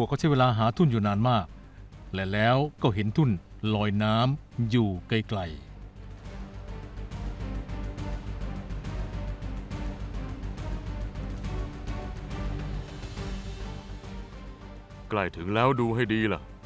วกเขาใช้เวลาหาทุ่นอยู่นานมาก และแล้วก็เห็นทุ่นลอยน้ำอยู่ไกลใกล้ถึงแล้วดูให้ดีล่ะๆ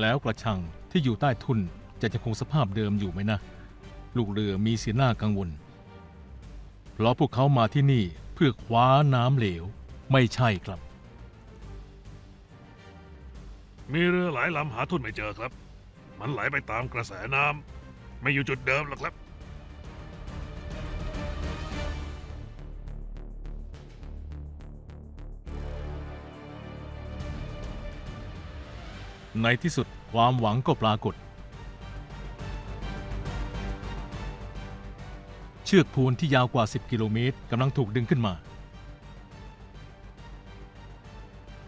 แล้วกระชังที่อยู่ใต้ทุ่นจะยังคงสภาพเดิมอยู่ไหมนะ ลูกเรือมีสีหน้ากังวล เพราะพวกเขามาที่นี่เพื่อคว้าน้ำเหลว ไม่ใช่ครับ มีเรือหลายลำหาทุนไม่เจอครับ มันไหลไปตามกระแสน้ำไม่อยู่จุดเดิมหรอกครับ ในที่สุดความหวังก็ปรากฏ เชือกพูนที่ยาวกว่า 10 กิโลเมตรกำลังถูกดึงขึ้นมา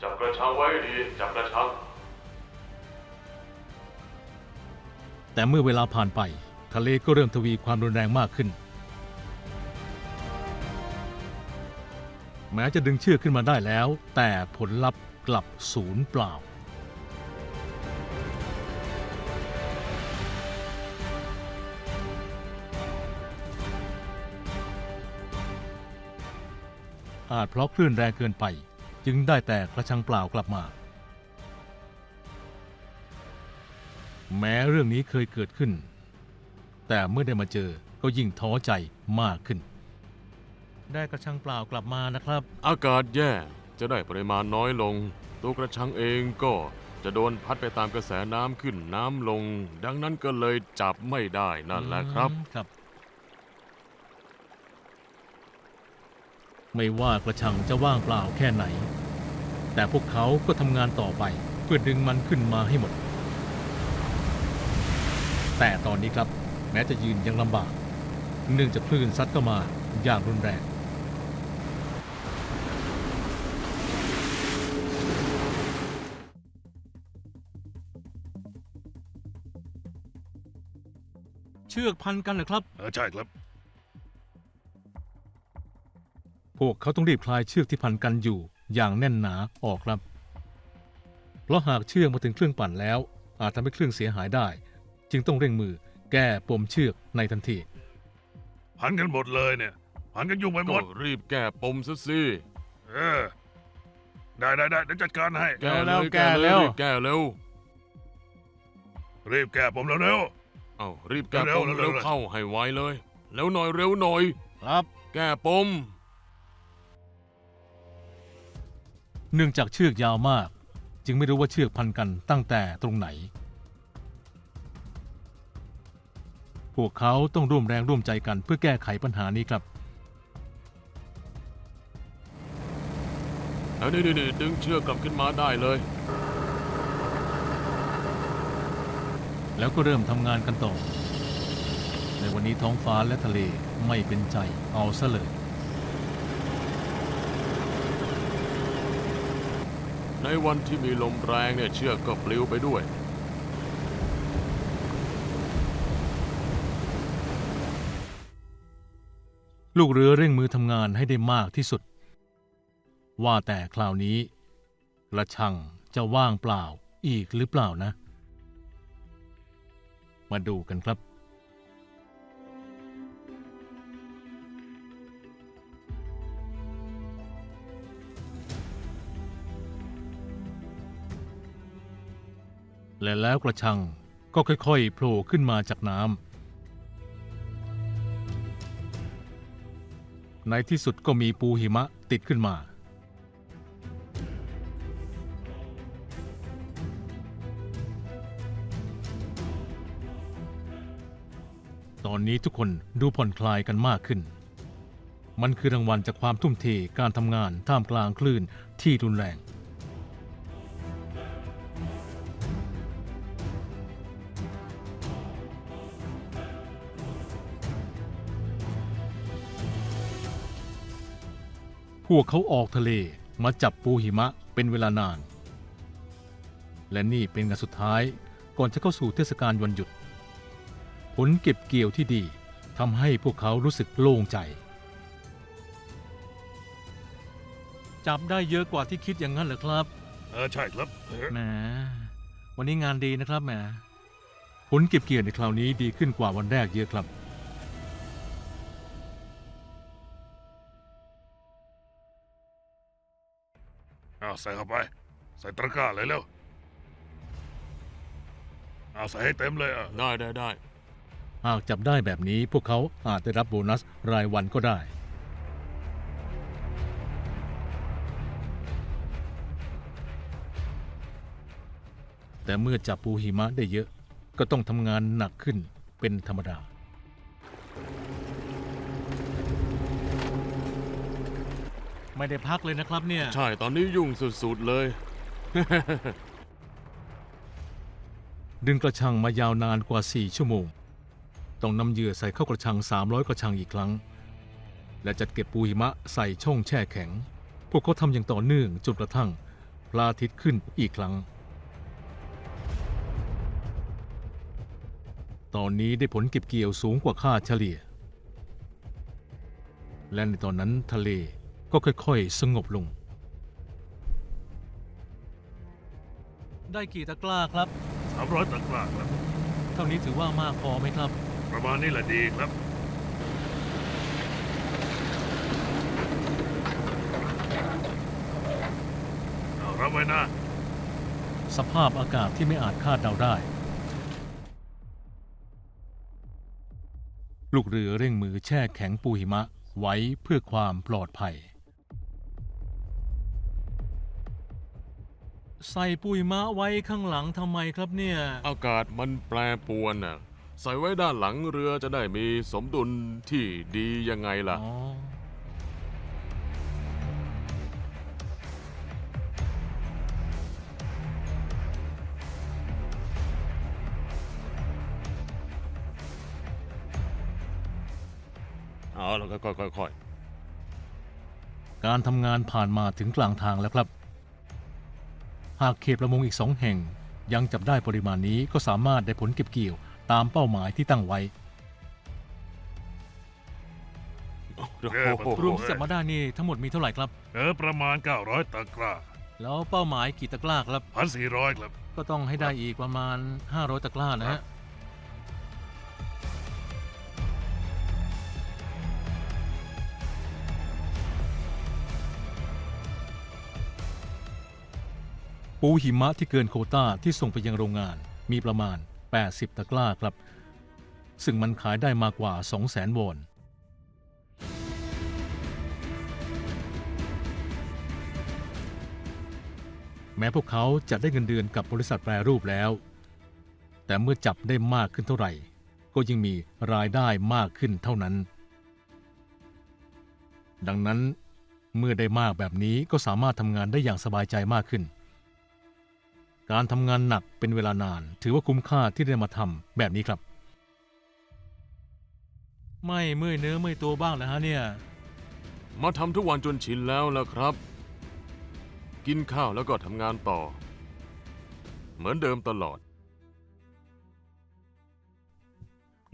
จับกระชังไว้ดี จับกระชัง แต่เมื่อเวลาผ่านไป ทะเลก็เริ่มทวีความรุนแรงมากขึ้น แม้จะดึงเชือกขึ้นมาได้แล้ว แต่ผลลัพธ์กลับศูนย์เปล่า อาจเพราะคลื่นแรงเกินไป จึงได้แต่กระชังเปล่ากลับมา แม้เรื่องนี้เคยเกิดขึ้น แต่เมื่อได้มาเจอก็ยิ่งท้อใจมากขึ้น ได้กระชังเปล่ากลับมานะครับ อากาศแย่จะได้ปริมาณน้อยลง ตัวกระชังเองก็จะโดนพัดไปตามกระแสน้ำขึ้นน้ำลง ดังนั้นก็เลยจับไม่ได้นั่นแหละครับอืมครับ ไม่ว่ากระชังจะว่างเปล่าแค่ไหน แต่พวกเขาก็ทำงานต่อไปเพื่อดึงมันขึ้นมาให้หมด แต่ตอนนี้ครับแม้จะยืนยังลำบาก เนื่องจากคลื่นซัดเข้ามาอย่างรุนแรงเชือกพันกันเหรอครับ เออใช่ครับ พวกเขาต้องรีบคลายเชือกที่พันกันอยู่อย่างแน่นหนาออกครับ เพราะหากเชือกมาถึงเครื่องปั่นแล้ว อาจทำให้เครื่องเสียหายได้ จึงต้องเร่งมือแก้ปมเชือกในทันที พันกันหมดเลยเนี่ย พันกันยุ่งไปหมก็ด รีบแก้ปมซะสิเออ ได้ได้ได้เดี๋ยวจัดการให้ แก้แล้เลวยแก้แก้แล้แล้ววแก้เร็วรีบแก้ผมแล้วเร็ว เอารีบแก้เร็ปวมเร็วเร็ว เร็วเข้าให้ไวเลย แล้วหน่อยเร็วหน่อย ครับ แก้ปม เนื่องจากเชือกยาวมาก จึงไม่รู้ว่าเชือกพันกันตั้งแต่ตรงไหน พวกเขาต้องร่วมแรงร่วมใจกันเพื่อแก้ไขปัญหานี้ครับ เอานี่นี่ดึงเชือกกลับขึ้นมาได้เลย แล้วก็เริ่มทำงานกันต่อ ในวันนี้ท้องฟ้าและทะเลไม่เป็นใจเอาซะเลย ในวันที่มีลมแรงเนี่ยเชือกก็ปลิวไปด้วย ลูกเรือเร่งมือทำงานให้ได้มากที่สุด ว่าแต่คราวนี้กระชังจะว่างเปล่าอีกหรือเปล่านะ มาดูกันครับ และแล้วกระชังก็ค่อยๆโผล่ขึ้นมาจากน้ำในที่สุดก็มีปูหิมะติดขึ้นมา ตอนนี้ทุกคนดูผ่อนคลายกันมากขึ้น มันคือรางวัลจากความทุ่มเทการทำงานท่ามกลางคลื่นที่รุนแรง วกเขาออกทะเลมาจับปูหิมะเป็นเวลานาน และนี่เป็นงานสุดท้ายก่อนจะเข้าสู่เทศกาลวันหยุด ผลเก็บเกี่ยวที่ดีทำให้พวกเขารู้สึกโล่งใจ จับได้เยอะกว่าที่คิดอย่างนั้นเหรอครับเออใช่ครับเออแหมวันนี้งานดีนะครับแหมผลเก็บเกี่ยวในคราวนี้ดีขึ้นกว่าวันแรกเยอะครับ เอาใส่เข้าไป ใส่ตะกร้าเลยเร็วเอาใส่ให้เต็มเลยอะได้ได้ได้หากจับได้แบบนี้พวกเขาอาจได้รับโบนัสรายวันก็ได้ แต่เมื่อจับปูหิมะได้เยอะก็ต้องทำงานหนักขึ้นเป็นธรรมดา ไม่ได้พักเลยนะครับเนี่ย ใช่ ตอนนี้ยุ่งสุดๆเลย ดึงกระชังมายาวนานกว่า 4 ชั่วโมง ต้องนำเหยื่อใส่เข้ากระชัง 300 กระชังอีกครั้ง และจัดเก็บปูหิมะใส่ช่องแช่แข็ง พวกเขาทำอย่างต่อเนื่องจนกระทั่งพระอาทิตย์ขึ้นอีกครั้ง ตอนนี้ได้ผลเก็บเกี่ยวสูงกว่าค่าเฉลี่ย และในตอนนั้นทะเล ก็ค่อยๆ สงบลง ได้กี่ตะกร้าครับ สามร้อยตะกร้าครับ เท่านี้ถือว่ามากพอไหมครับ ประมาณนี้แหละดีครับ เอารับไว้นะ สภาพอากาศที่ไม่อาจคาดเดาได้ ลูกเรือเร่งมือแช่แข็งปูหิมะไว้เพื่อความปลอดภัย ใส่ปูหิมะไว้ข้างหลังทำไมครับเนี่ย อากาศมันแปรปรวนน่ะ ใส่ไว้ด้านหลังเรือจะได้มีสมดุลที่ดียังไงล่ะ อ๋อ เอาแล้วก็ค่อยการทำงานผ่านมาถึงกลางทางแล้วครับ หากเขตประมงอีกสองแห่ง ยังจับได้ปริมาณนี้ก็สามารถได้ผลเก็บเกี่ยวตามเป้าหมายที่ตั้งไว้ๆโอ้เออโหรวมที่จับมาได้นี่ทั้งหมดมีเท่าไหร่ครับ เออประมาณ 900 ตะกร้าแล้วเป้าหมายกี่ตะกร้าครับพันสี่ร้อยครับ ก็ต้องให้ได้อีกประมาณ 500 ตะกร้านะครัฮะ ปูหิมะที่เกินโคต้าที่ส่งไปยังโรงงานมีประมาณ 80 ตะกร้าครับ ซึ่งมันขายได้มากกว่า 200,000 วอน แม้พวกเขาจะได้เงินเดือนกับบริษัทแปรรูปแล้ว แต่เมื่อจับได้มากขึ้นเท่าไหร่ ก็ยิ่งมีรายได้มากขึ้นเท่านั้น ดังนั้นเมื่อได้มากแบบนี้ก็สามารถทำงานได้อย่างสบายใจมากขึ้น การทำงานหนักเป็นเวลานาน ถือว่าคุ้มค่าที่ได้มาทำแบบนี้ครับ ไม่เมื่อยเนื้อเมื่อยตัวบ้างแล้วฮะเนี่ย มาทำทุกวันจนชินแล้วล่ะครับ กินข้าวแล้วก็ทำงานต่อ เหมือนเดิมตลอด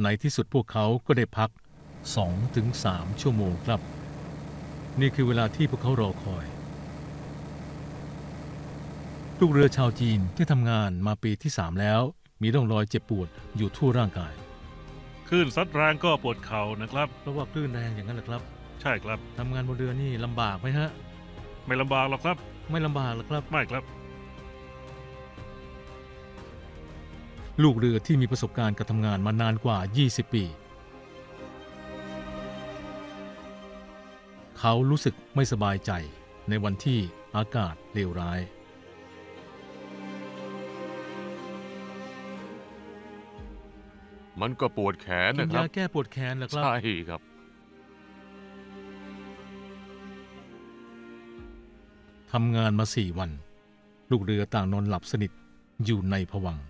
ในที่สุดพวกเขาก็ได้พัก 2-3 ชั่วโมงครับ นี่คือเวลาที่พวกเขารอคอย ลูกเรือชาวจีนที่ทำงานมาปีที่ 3 แล้ว มีร่องรอยเจ็บปวดอยู่ทั่วร่างกาย คลื่นซัดแรงก็ปวดเข่านะครับ เพราะว่าคลื่นแรงอย่างนั้นแหละครับใช่ครับ ทำงานบนเรือนี่ลำบากไหมฮะ ไม่ลำบากหรอกครับ ไม่ลำบากหรอกครับ ไม่ครับ ลูกเรือที่มีประสบการณ์การทำงานมานานกว่า 20 ปี เขารู้สึกไม่สบายใจในวันที่อากาศเลวร้าย มันก็ปวดแขนกินะนครัยาบ แก้ปวดแขนเหรอครับ ใช่ครับ ทำงานมาสี่วัน ลูกเรือต่างนอนหลับสนิทอยู่ในผวังค์